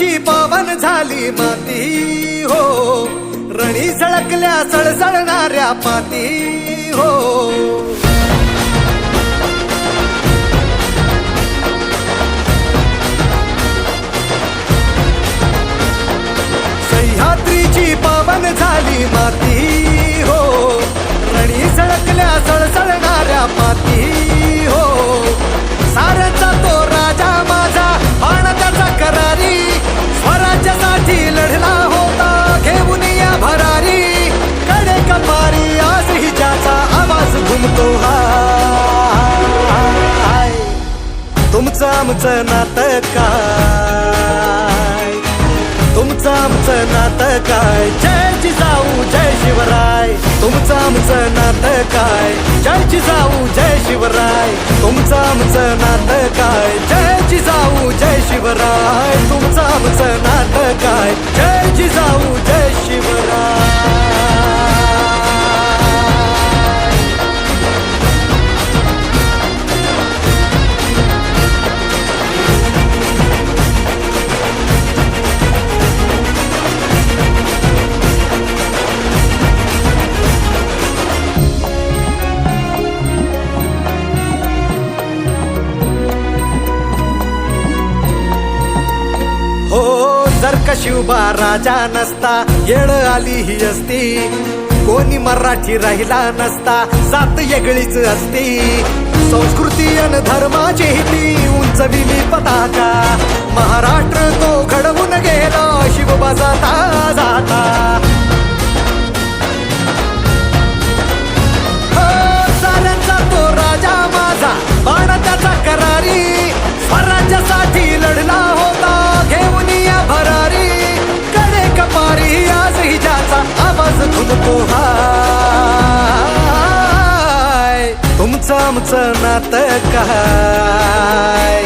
सह्याद्रीची पावन झाली माती हो. रणी झळकल्या सळसळणाऱ्या माती हो. तुमचं आमचं नातं काय? तुमचं आमचं नातं काय? जय जिजाऊ जय शिवराय. तुमचं आमचं नातं काय? जय जिजाऊ जय शिवराय. तुमचं आमचं नातं काय? जय जिजाऊ जय शिवराय. तुमचं आमचं कशी उभा राजा नसता येळ आली ही असती. कोणी मराठी राहिला नसता जात येगळीच असती. संस्कृती अन धर्माची ती उंचविली पताका. महाराष्ट्र तो घडवून गेला शिवबा जाता. आमचं नातं काय?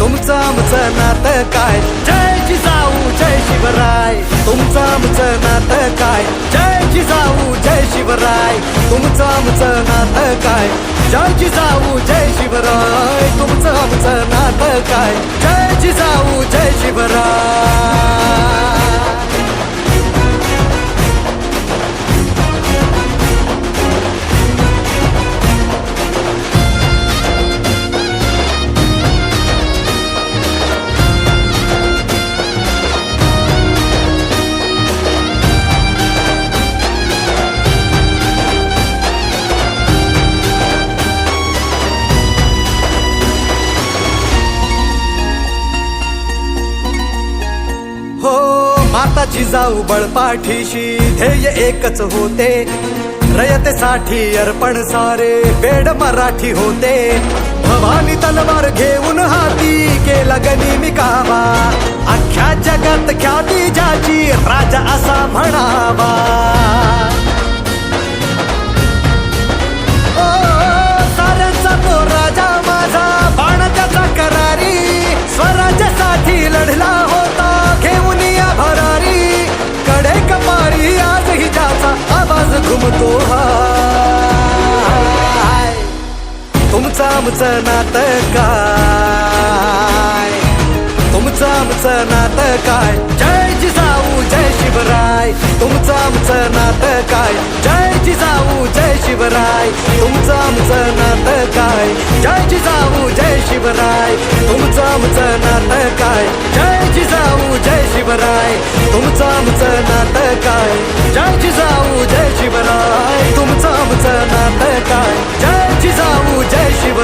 तुमचं आमचं नातं काय? जय जिजाऊ जय शिवराय. तुमचं आमचं नातं काय? जय जिजाऊ जय शिवराय. तुमचं आमचं नातं काय? जय जिजाऊ जय शिवराय. तुमचं आमचं नातं काय? जय जिजाऊ जय शिवराय. माताची जाऊ बळपाठीशी. ध्येय एकच होते. रयतेसाठी अर्पण सारे. बेड मराठी होते. भवानी तलवार घेऊन हाती केला गनिमी कावा. अख्ख्या जगात ख्याती ज्याची राजा असा म्हणावा. तुमचं आमचं नातं काय तुमचं आमचं नातं काय जय जिजाऊ जय शिवराय. तुमचं आमचं नातं काय जय जिजाऊ जय शिवराय. तुमचं आमचं नातं काय जय जिजाऊ जय शिवराय. तुमचं आमचं नातं काय जय जिजाऊ जय शिवराय. तुमचं आमचं नातं काय जय जिजाऊ जय शिवराय. तुमचं आमचं नातं काय जय जिजाऊ जय शिव